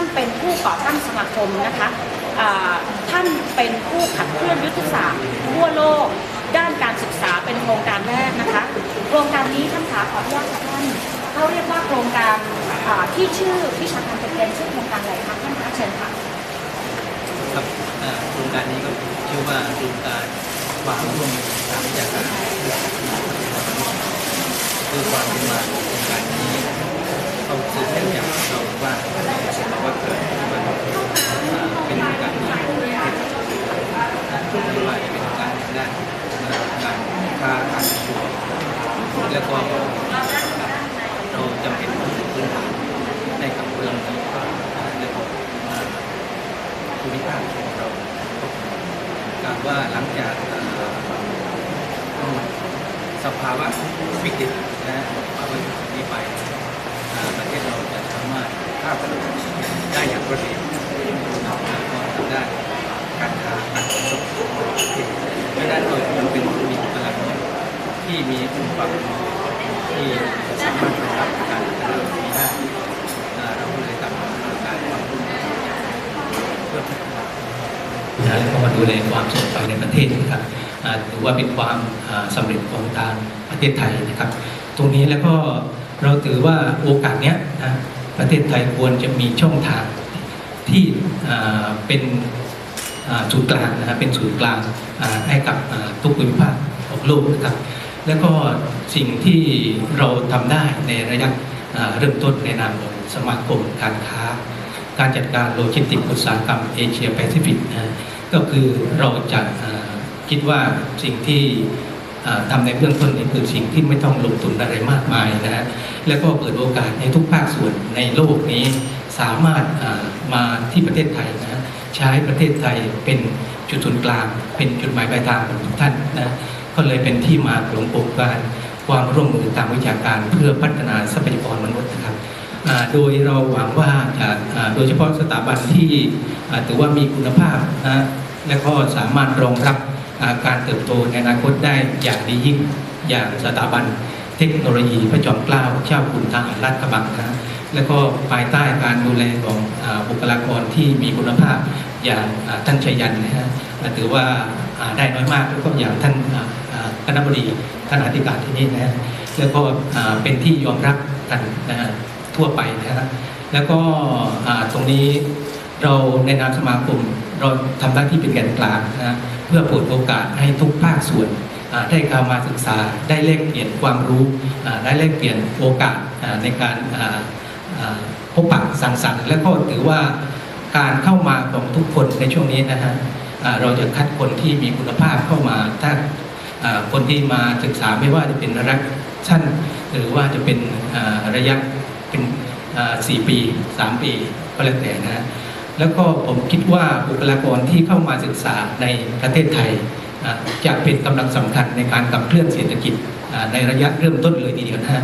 านเป็นผู้ก่อตั้งสมาคมนะคะท่านเป็นผู้ขับเคลื่อนยุทธศาสตร์ทั่วโลก ด้านการศึกษาเป็นโครงการแรกนะคะ โครงการนี้ท่านขาขออนุญาตท่านเขาเรียกว่าโครงการที่ชื่อวิชาการเป็นเกณฑ์ชื่อโครงการอะไรคะท่านคะเชิญค่ะครับโครงการนี้ก็ชื่อว่าโครงการความร่วมมือทางวิชาการคือความเป็นมาของโครงการนี้เขาสืบเนื่องจากเราว่าเสร็จว่าเกิดมันอ่าเป็นโครงการที่ไม่ว่าจะเป็นการด้านการค้าการลงทุน แล้วก็เราจำเป็นต้องพื้นฐานในกับเรื่องนี้แล้วก็อ่าภูมิภาคของเราการว่าหลังจากสภาวะวิกฤตนะภาวะวิกฤตนี้ไปประเทศเราจะสามารถข้าวไปได้อย่างรวดเร็วแล้วก็ทำได้การค้าการขนส่งเพราะฉะนั้นเราจำเป็นต้องมีพลังงานที่ มีองค์ความรู้ที่สามารถรองรับการพัฒนานี้ได้เราก็เลยทำการความร่วมมือเพื่อพัฒนาแล้วก็มาดูแลความสงบในประเทศนะครับถือว่าเป็นความอ่าสำเร็จของทางประเทศไทยนะครับ ตรงนี้แล้วก็เราถือว่าโอกาสเนี้ยนะประเทศไทยควรจะมีช่องทางที่เป็นศูนย์กลางนะครับเป็นศูนย์กลางให้กับทุกภูมิภาคของโลกนะครับ แล้วก็สิ่งที่เราทำได้ในระยะเริ่มต้นในนามของสมาคมการค้า การจัดการโลจิสติกส์อุตสาหกรรมเอเชียแปซิฟิกนะก็คือเราจะคิดว่าสิ่งที่อ่าทำในเบื้องต้นนี่คือสิ่งที่ไม่ต้องลงทุนอะไรมากมายนะฮะแล้วก็เปิดโอกาสให้ทุกภาคส่วนในโลกนี้สามารถมาที่ประเทศไทยนะฮะใช้ประเทศไทยเป็นจุดศูนย์กลาง เป็นจุดหมายปลายทางของทุกท่านนะ ก็เลยเป็นที่มาของโครงการความร่วมมือทางวิชาการเพื่อพัฒนาทรัพยากรมนุษย์นะครับโดยเราหวังว่าจะโดยเฉพาะสถาบันที่ถือว่ามีคุณภาพนะและก็สามารถรองรับการเติบโตในอนาคตได้อย่างดียิ่งอย่างสถาบันเทคโนโลยีพระจอมเกล้าเจ้าคุณทหารราชกระบังนะและก็ภายใต้การดูแลของอบุคลากรที่มีคุณภาพ อย่างท่านชัยยันนะฮะถือว่าได้น้อยมากแล้วก็อย่างท่านคณะบดีท่านอธิการที่นี่นะฮะแล้วก็เป็นที่ยอมรับกันนะฮะทั่วไปนะครับแล้วก็ตรงนี้เราในนามสมาคมเราทำหน้าที่เป็นแกนกลางนะฮะเพื่อเปิดโอกาสให้ทุกภาคส่วนได้เข้ามาศึกษาได้แลกเปลี่ยนความรู้ได้แลกเปลี่ยนโอกาสในการพบปะสังสรรค์และก็ถือว่า การเข้ามาของทุกคนในช่วงนี้นะฮะเราจะคัดคนที่มีคุณภาพเข้ามาถ้าคนที่มาศึกษาไม่ว่าจะเป็นระยะสั้น หรือว่าจะเป็นระยะเป็นสี่ปีสามปีก็แล้วแต่นะฮะแล้วก็ผมคิดว่าบุคลากรที่เข้ามาศึกษาในประเทศไทยจะเป็นกำลังสำคัญในการขับเคลื่อนเศรษฐกิจในระยะเริ่มต้นเลยทีเดียวนะฮะ